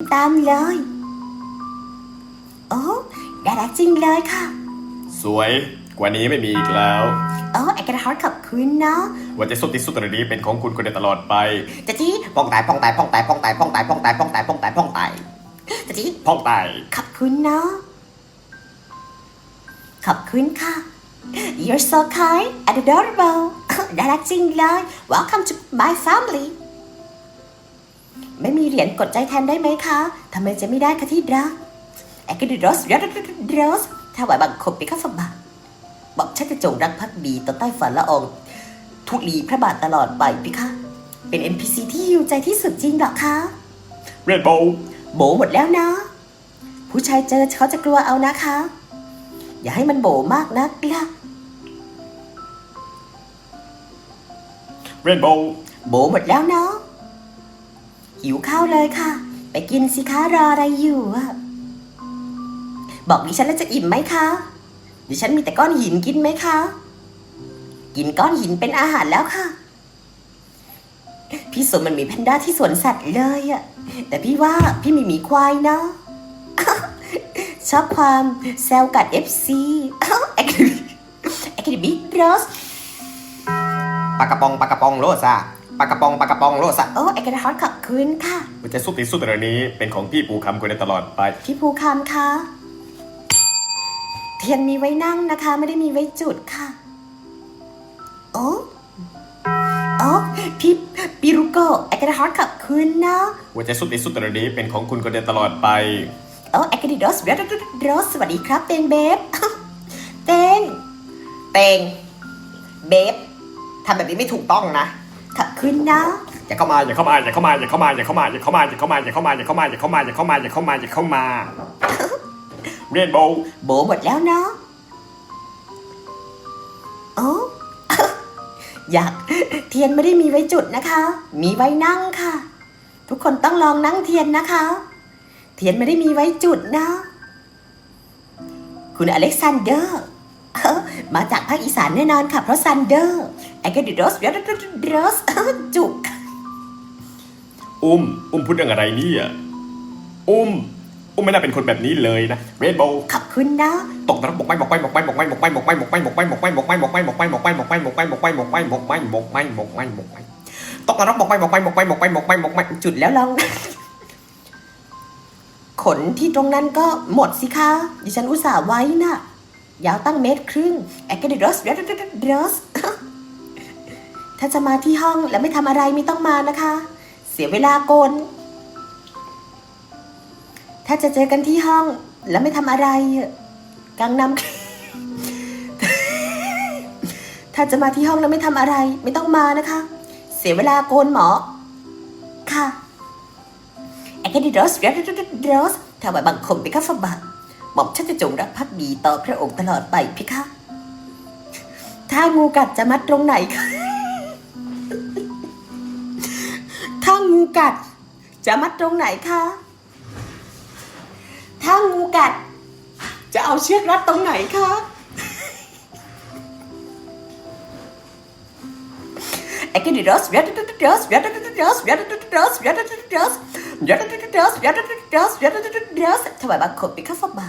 ตามเลย โอ้ดารักจริงเลยค่ะ สวยกว่านี้ไม่มีอีกแล้ว โอ้ไอกระฮอดขอบคุณเนาะว่าจะสุดที่สุดตอนนี้เป็นของคุณคนเดียวตลอดไปจะจี้ป้องไตายป้องไตายป้องไตายป้องไตายป้องไตายป้องไตายป้องไตายป้องไตป้องตจะจี้ป้องไตาขอบคุณเนาะขอบคุณค่ะ you're so kind and adorable ดารักจริงเลย welcome to my family ไม่มีเหรียญกดใจแทนได้ไหมคะทำไมจะไม่ได้คะที่รักแอคดิโรสยัดดิโรสถ้าไหวบังคบไปข้าสมบัติบอกฉันจะจงรักพักดีต่อใต้ฝันละออง ทุลีพระบาทตลอดไปพี่คะ เป็น NPC ที่อยู่ใจที่สุดจริงหรอคะเรดโบ์โบหมดแล้วนะ ผู้ชายเจอเขาจะกลัวเอานะคะ อย่าให้มันโบมากนักล่ะเรนโบ์โบหมดแล้วเนาะ หิวข้าวเลยค่ะ ไปกินสิคะรออะไรอยู่บอกดิฉันแล้วจะอิ่มไหมคะดิฉันมีแต่ก้อนหินกินไหมคะ กินก้อนหินเป็นอาหารแล้วค่ะ พี่สมมันมีแพนด้าที่สวนสัตว์เลยอะแต่พี่ว่าพี่ไม่มีควายนะชอบความแซวกัดเอฟซีแอคทิบิตี้โรสปากกระปองปากกระปองโรสอะ ปากระปองปากระปองโลดซะโอ้ไอกระท้อนขอบคุณค่ะ มันจะสุดติดสุดเลยนี้ เป็นของพี่ปูคำคนเดียตลอดไป พี่ภูคำคะเทียนมีไว้นั่งนะคะ ไม่ได้มีไว้จุดค่ะโอ้โอ้พี่ปิรุโกะไอกระท้อนขอบคุณนะหัวใจสุดติดสุดเลยนี้เป็นของคุณคนเดียตลอดไป โอ้ไอกระดิดอสเรสเรสสวัสดีครับเตงเบฟเตงเตงเบฟทำแบบนี้ไม่ถูกต้องนะ ขอบคุณนะอย่าเข้ามาอย่าเข้ามาอย่าเข้ามาอย่าเข้ามาอย่าเข้ามาอย่าเข้ามาอย่าเข้ามาอย่าเข้ามาอย่าเข้ามาอย่าเข้ามาอย่าเข้ามาอย่าเข้ามาอย่าเข้ามาเรียนโบโบหมดแล้วเนาะโอ้อยากเทียนไม่ได้มีไว้จุดนะคะ มีไว้นั่งค่ะ ทุกคนต้องลองนั่งเทียนนะคะ เทียนไม่ได้มีไว้จุดนะ คุณอเล็กซานเดอร์ มาจากภาคอีสานแน่นอนค่ะ เพราะซันเดอร์ไอ้กดิโรสเดรสดรสจุก อุ้ม อุ้มพูดเรื่องอะไรเนี่ย อุ้ม อุ้มไม่น่าเป็นคนแบบนี้เลยนะเรนโบว์ขอบคุณนะ ตกนรกบกไหมหมกไหมหมกไหมหมกไหมหมกไหมหมกไหมหมกไหมหมกไหมหมกไหมหมกไหมหมกไหมหมกไหมหมกไหมหมกไหมหมกไหมหมกไหมหมกไหมหมกไหมหมกไหมหมกไมหมกไหมตกนรกบกไหมหมกไหมหมกไหมหมกไหมหมกไหมหมกไหมจุดแล้วลองขนที่ตรงนั้นก็หมดสิคะดิฉันอุตส่าห์ไว้น่ะ ยาวตั้งเมตรครึ่งแอคเดรอสรอสถ้าจะมาที่ห้องแล้วไม่ทำอะไรไม่ต้องมานะคะ เสียเวลาโกน ถ้าจะเจอกันที่ห้องแล้วไม่ทำอะไรกังนำถ้าจะมาที่ห้องแล้วไม่ทำอะไร ไม่ต้องมานะคะ เสียเวลาโกนหมอ ค่ะแอคเดรอสรอสถ้ายบังคมไปข้าฟบัก บอกฉันจะจงรักภักดีต่อพระองค์ตลอดไปพี่คะ ถ้างูกัดจะมัดตรงไหนคะ ถ้างูกัด จะมัดตรงไหนคะ ถ้างูกัด จะเอาเชือกรัดตรงไหนคะ ไอ้กินดิรอสเวียดดิรอสเวียดดิรอสเวียดดิรอสเวียดดิรอสเวียดดิรอสเวียดดิรอสเวียดดิรอสเวียดดิรอสถวายบังคมเป็นข้าฟ้าบา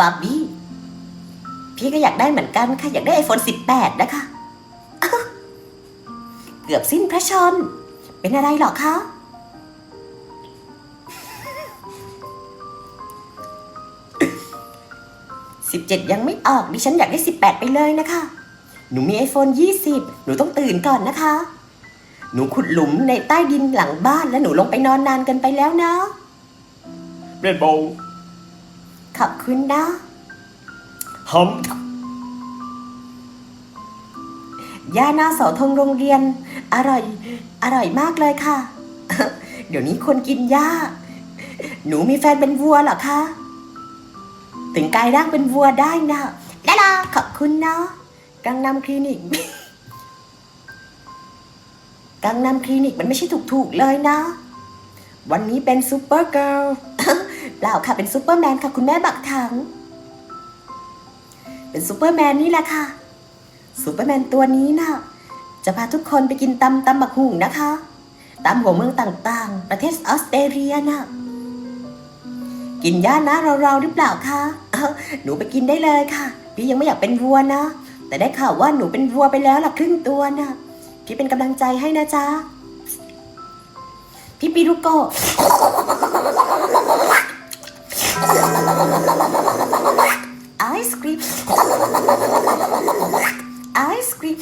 บาร์บี้ พี่ก็อยากได้เหมือนกันค่ะ อยากได้ไอโฟน 18 นะคะ เกือบสิ้นพระชน เป็นอะไรหรอคะ 17 ยังไม่ออก ดิฉันอยากได้ 18 ไปเลยนะคะ หนูมี iPhone 20 หนูต้องตื่นก่อนนะคะ หนูขุดหลุมในใต้ดินหลังบ้านแล้วหนูลงไปนอนนานเกันไปแล้วนะ เรนโบว์ ขอบคุณนะหอมย่าหน้าเสาธงโรงเรียน อร่อย อร่อยมากเลยค่ะ เดี๋ยวนี้คนกินหญ้าหนูมีแฟนเป็นวัวเหรอคะ ถึงกลายร่างเป็นวัวได้นะดาดาขอบคุณนะกังนำคลินิกกังนำคลินิกมันไม่ใช่ถูกๆเลยนะ วันนี้เป็นซูเปอร์เกิร์ล เปล่าค่ะเป็นซูเปอร์แมนค่ะคุณแม่บักถัง เป็นซูเปอร์แมนนี่แหละค่ะซูเปอร์แมนตัวนี้น่ะจะพาทุกคนไปกินตำตำบักหุ่งนะคะ ตามหัวเมืองต่างๆ ประเทศออสเตรเลียน่ะกินย่านะเราๆหรือเปล่าคะหนูไปกินได้เลยค่ะ พี่ยังไม่อยากเป็นวัวนะ แต่ได้ข่าวว่าหนูเป็นวัวไปแล้วล่ะครึ่งตัวน่ะพี่เป็นกำลังใจให้นะจ๊ะพี่ปิรุโกะไอศครีมไอศครีม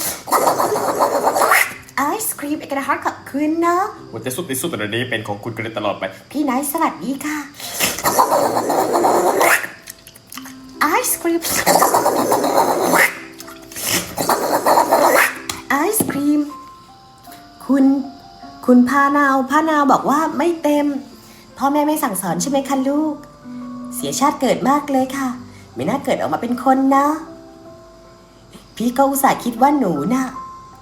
ไอศครีมเอกราฮาร์ดขอบคุณนะหัวใจสุดที่สุดในนี้เป็นของคุณกันเลยตลอดไป พี่ไนท์สวัสดีค่ะไอศครีมไอศครีมคุณ คุณพานาวพานาวบอกว่าไม่เต็ม พ่อแม่ไม่สั่งสอนใช่ไหมคะลูกเสียชาติเกิดมากเลยค่ะ ไม่น่าเกิดออกมาเป็นคนนะ พี่ก็อุตส่าห์คิดว่าหนูน่ะ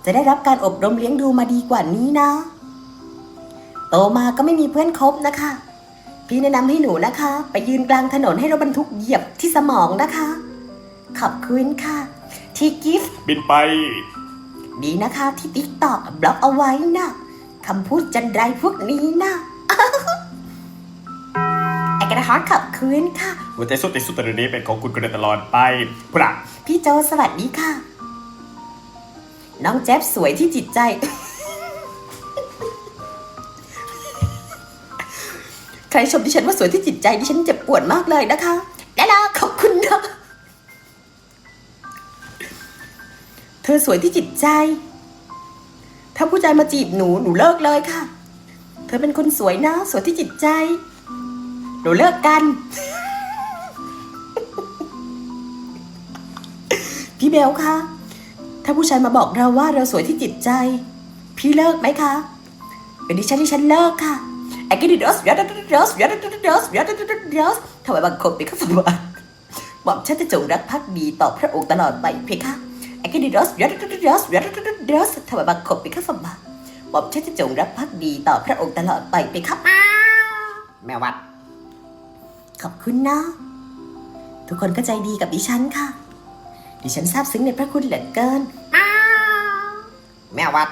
จะได้รับการอบรมเลี้ยงดูมาดีกว่านี้นะ โตมาก็ไม่มีเพื่อนคบนะคะ พี่แนะนำให้หนูนะคะ ไปยืนกลางถนนให้รถบรรทุกเหยียบที่สมองนะคะ ขอบคุณค่ะ ที่กิฟต์บินไป ดีนะคะที่ติ๊กตอกบล็อกเอาไว้นะคำพูดจันไรพวกนี้นะ ไอ้กระฮอตขอบคุณค่ะหัวใจสุดที่สุดในนี้เป็นของคุณกันเลยตลอดไปพระพี่โจสวัสดีค่ะ น้องแจ๊บสวยที่จิตใจ ใครชมดิฉันว่าสวยที่จิตใจดิฉันเจ็บปวดมากเลยนะคะและล่ะขอบคุณนะเธอสวยที่จิตใจ ถ้าผู้ชายมาจีบหนูหนูเลิกเลยค่ะ เธอเป็นคนสวยนะ สวยที่จิตใจ หนูเลิกกัน พี่เบลคะ ถ้าผู้ชายมาบอกเราว่าเราสวยที่จิตใจ พี่เลิกไหมคะ เป็นดิฉันที่ฉันเลิกค่ะไอ้กิดิดอสยอดดอสยอดดอสยอดดอสถวายบังคมเป็นข้าสวรรค์บอกฉันจะจงรักภักดีต่อพระองค์ตลอดไปเพคะไอ้กิดิดอสยอดดอสยอดดอสถวายบังคมเป็นข้าสวรรค์บอกฉันจะจงรักภักดีต่อพระองค์ตลอดไปเพคะแม่วัด ขอบคุณนะ ทุกคนก็ใจดีกับดิฉันค่ะ ดิฉันซาบซึ้งในพระคุณเหลือเกิน แม่วัด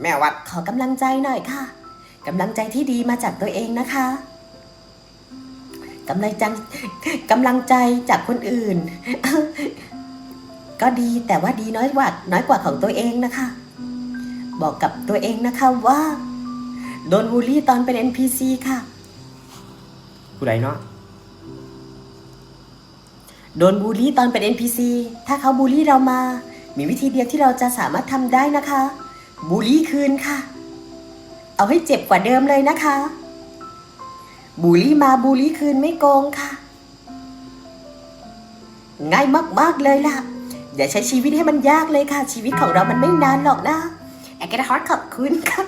แม่วัดขอกำลังใจหน่อยค่ะกำลังใจที่ดีมาจากตัวเองนะคะกำลังใจกำลังใจจากคนอื่น ก็ดีแต่ว่าดีน้อยกว่าน้อยกว่าของตัวเองนะคะ บอกกับตัวเองนะคะว่า โดนบูลลี่ตอนเป็น NPC ค่ะ ผู้ใดเนาะโดนบูลลี่ตอนเป็น NPC ถ้าเขาบูลลี่เรามา มีวิธีเดียวที่เราจะสามารถทำได้นะคะ บูลลี่คืนค่ะ เอาให้เจ็บกว่าเดิมเลยนะคะ บูลลี่มาบูลลี่คืนไม่โกงค่ะ ง่ายมากๆเลยล่ะ อย่าใช้ชีวิตให้มันยากเลยค่ะ ชีวิตของเรามันไม่นานหรอกนะ อคเกอร์ฮอตขอบคุณค่ะ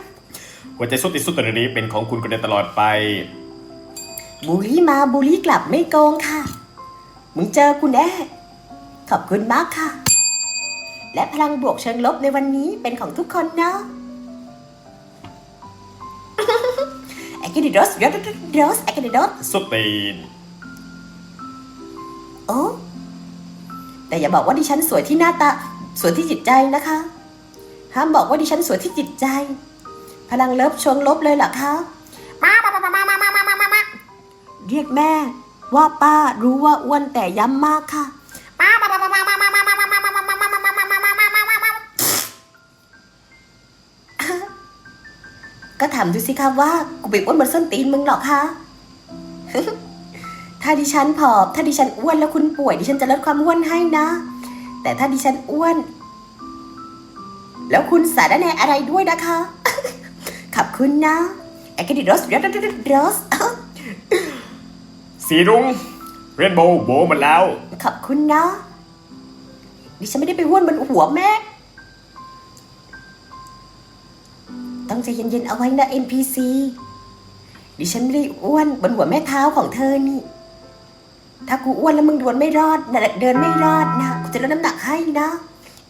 หัวใจสุดที่สุดในนี้เป็นของคุณกันเลยตลอดไป บูลลี่มาบูลลี่กลับไม่โกงค่ะ มึงเจอกูแน่ขอบคุณมากค่ะ และพลังบวกเชิงลบในวันนี้เป็นของทุกคนนะไอ้กิดิดอสยอดดอสไอ้กิดิดอสสุดตีนโอ้แต่อย่าบอกว่าดิฉันสวยที่หน้าตา สวยที่จิตใจนะคะ ห้ามบอกว่าดิฉันสวยที่จิตใจ พลังเลิฟเชิงลบเลยเหรอคะเรียกแม่ ว่าป้ารู้ว่าอ้วนแต่ย้ำมากค่ะก็ถามดูสิคะว่ากูไปอ้วนเหมือนส้นตีนมึงหรอกคะถ้าดิฉันผอมถ้าดิฉันอ้วนแล้วคุณป่วยดิฉันจะลดความอ้วนให้นะ แต่ถ้าดิฉันอ้วน แล้วคุณสารแนอะไรด้วยนะคะ ขอบคุณนะแอกดิดรสรสรสสีรุ้งเรนโบว์โบว์หมดแล้ว ขอบคุณนะ ดิฉันไม่ได้ไปอ้วนบนหัวแม่ ต้องใจเย็นๆเอาไว้นะ NPC ดิฉันไม่ได้อ้วนบนหัวแม่เท้าของเธอนี่ ถ้ากูอ้วนแล้วมึงดวนไม่รอดนะเดินไม่รอดนะ กูจะลดน้ำหนักให้นะ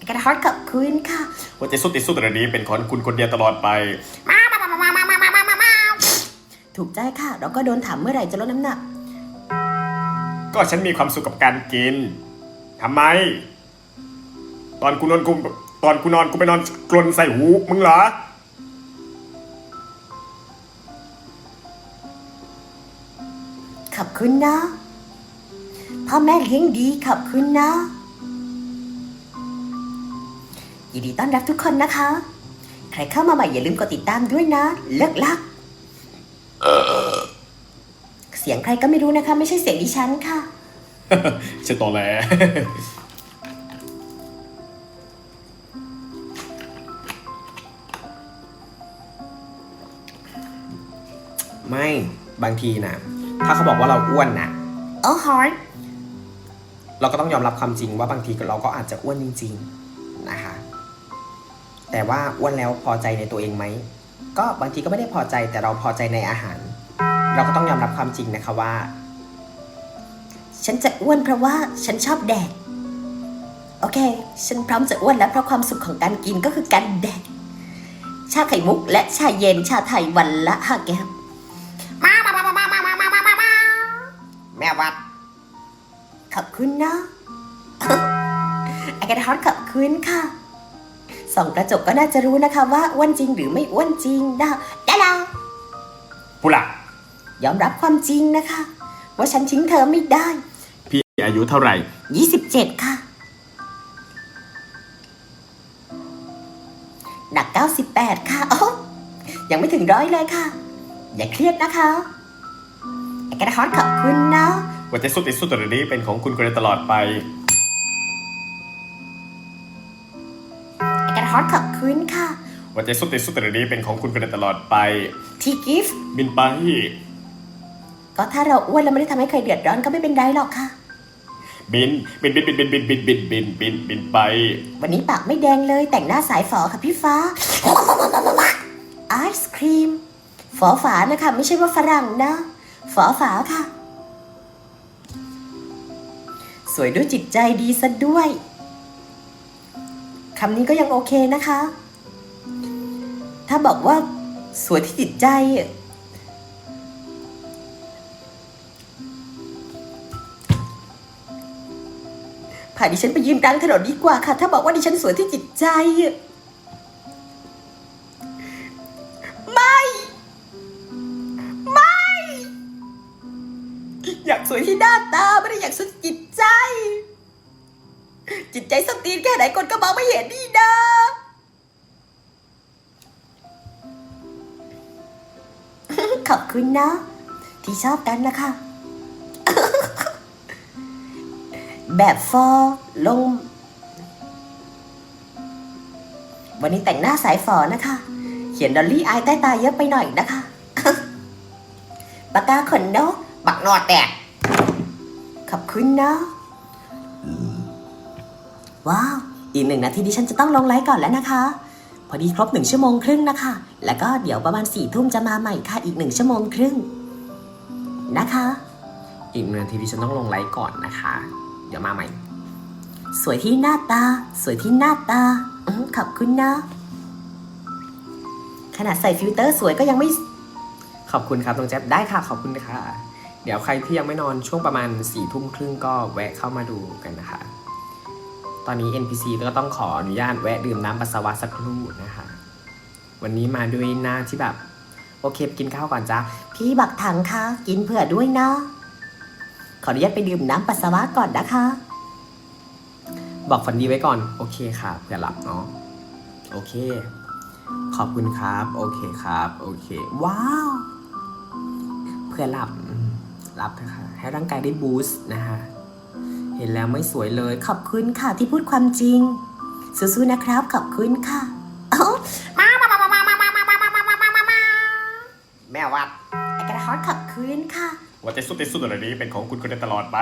กระฮอตกับคืนค่ะหัวใจสุดติดสุดระนี้เป็นของคุณคนเดียวตลอดไปถูกใจค่ะ เราก็โดนถามเมื่อไหร่จะลดน้ำหนัก ก็ฉันมีความสุขกับการกินทำไม ตอนกูนอนกูตอนกูนอนกูไปนอนกลนใส่หูมึงเหรอขอบคุณนะพ่อแม่เลี้ยงดีขอบคุณนะ ยินดีต้อนรับทุกคนนะคะ ใครเข้ามาใหม่อย่าลืมกดติดตามด้วยนะ เลิกลัก เสียงใครก็ไม่รู้นะคะ ไม่ใช่เสียงดิฉันค่ะฉันตอแหล ไม่บางทีนะถ้าเขาบอกว่าเราอ้วนนะโอ้ฮาร์ดเราก็ต้องยอมรับความจริงว่าบางทีเราก็อาจจะอ้วนจริง ๆ นะคะ แต่ว่าอ้วนแล้วพอใจในตัวเองไหม ก็บางทีก็ไม่ได้พอใจแต่เราพอใจในอาหาร เราก็ต้องยอมรับความจริงนะคะว่า ฉันจะอ้วนเพราะว่าฉันชอบแดก โอเค ฉันพร้อมจะอ้วนแล้วเพราะความสุขของการกินก็คือการแดก ชาไข่มุก และชาเย็นชาไทยวันละห้าแก้วแม่วัด ขอบคุณนะไอ้กระท้อนขอบคุณค่ะ ส่องกระจกก็น่าจะรู้นะคะว่าอ้วนจริงหรือไม่อ้วนจริงนะได้แล้วผู้หลักยอมรับความจริงนะคะ ว่าฉันทิ้งเธอไม่ได้ พี่อายุเท่าไหร่ 27 ค่ะ หนัก 98 ค่ะโอ้ยังไม่ถึงร้อยเลยค่ะ อย่าเครียดนะคะไอ้กระท้อนขอบคุณนะหัวใจสุดติดสุดระนี้เป็นของคุณคนเดียวตลอดไป ไอ้กระท้อนขอบคุณค่ะหัวใจสุดติดสุดระนี้เป็นของคุณคนเดียวตลอดไป ที่กิฟต์บินไปก็ถ้าเราอ้วนแล้วไม่ได้ทำให้ใครเดือดร้อนก็ไม่เป็นไรหรอกค่ะบินบินบินบินบินบินบินบินบินบินบินไป วันนี้ปากไม่แดงเลยแต่งหน้าสายฝอค่ะพี่ฟ้าไอศครีม ฝอฝานะคะ ไม่ใช่ว่าฝรั่งนะ ฝอฝาค่ะ สวยด้วยจิตใจดีซะด้วย คำนี้ก็ยังโอเคนะคะ ถ้าบอกว่าสวยที่จิตใจอะพาดิฉันไปยืนกลางถนนดีกว่าค่ะ ถ้าบอกว่าดิฉันสวยที่จิตใจ ไม่ ไม่ อยากสวยที่หน้าตา ไม่ได้อยากสวยที่จิตใจ จิตใจสตีนแค่ไหนคนก็มองไม่เห็นนี่นะขอบคุณนะ ที่ชอบกันนะคะ แบบฟอลง วันนี้แต่งหน้าสายฝอนะคะ เขียนดอลลี่อายใต้ตาเยอะไปหน่อยนะคะปากกาขนนกบักนอดแตกขอบคุณนะ ว้าว อีกหนึ่งนาทีดิฉันจะต้องลงไลฟ์ก่อนแล้วนะคะ พอดีครบหนึ่งชั่วโมงครึ่งนะคะ แล้วก็เดี๋ยวประมาณสี่ทุ่มจะมาใหม่ค่ะอีกหนึ่งชั่วโมงครึ่งนะคะ อีกหนึ่งนาทีที่ฉันต้องลงไลฟ์ก่อนนะคะ เดี๋ยวมาใหม่ สวยที่หน้าตา สวยที่หน้าตาอื้อขอบคุณนะ ขนาดใส่ฟิลเตอร์สวยก็ยังไม่ ขอบคุณครับน้องแจ๊บได้ค่ะ ขอบคุณค่ะ เดี๋ยวใครที่ยังไม่นอนช่วงประมาณ4ี่ทุ่มครึ่งก็แวะเข้ามาดูกันนะคะ ตอนนี้ NPC ก็ต้องขออนุญาตแวะดื่มน้ำปัสสาวะสักครู่นะคะ วันนี้มาด้วยหน้าที่แบบ โอเคไปกินข้าวก่อนจ้าพี่บักถังคะกินเผื่อด้วยนะ ขออนุญาตไปดื่มน้ำปัสสาวะก่อนนะคะ บอกฝันดีไว้ก่อน โอเคค่ะเผื่อหลับเนาะโอเค ขอบคุณครับ โอเคครับ โอเค ว้าว เพื่อหลับอืมหลับเถอะค่ะให้ร่างกายได้บูสต์นะคะเห็นแล้วไม่สวยเลย ขอบคุณค่ะที่พูดความจริง สู้ๆนะครับ ขอบคุณค่ะเอ้าแม่วัดไอ้กระฮอตขอบคุณค่ะหัวใจสุดติดสุดระนี้เป็นของคุณคนเดียวตลอดไป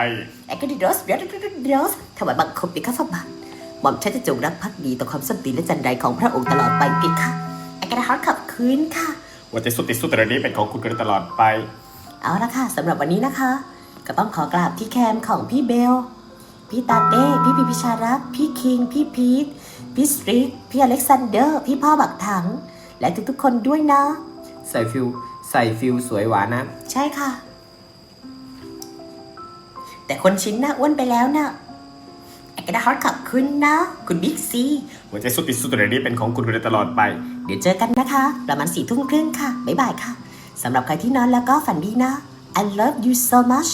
ไอ้กระดิโรสเดรสเดรสเดรสถวายบังคมปีข้าฟบาทหม่อมฉันจะจงรักภักดีต่อความสันติและจันไรของพระองค์ตลอดไปปีค่ะไอ้กระฮอตขอบคุณค่ะหัวใจสุดติดสุดแต่นี้เป็นของคุณกันตลอดไป เอาละค่ะสำหรับวันนี้นะคะ ก็ต้องขอกราบที่แคมของพี่เบล พี่ตาเต้ พี่พิพิชารักษ์พี่คิง พี่พีท พี่สตรีทพี่อเล็กซานเดอร์ พี่พ่อบักถัง และทุกๆคนด้วยนะ ใส่ฟิลใส่ฟิลสวยหวานนะ ใช่ค่ะ แต่คนชิ้นน่ะอ้วนไปแล้วนะแอกระฮอตขอบคุณนะ คุณบิ๊กซีหัวใจสุดติดสุดแต่นี้เป็นของคุณกันตลอดไป เดี๋ยวเจอกันนะคะ ประมาณสี่ทุ่มครึ่งค่ะ บ๊ายบายค่ะ สำหรับใครที่นอนแล้วก็ฝันดีนะ I love you so much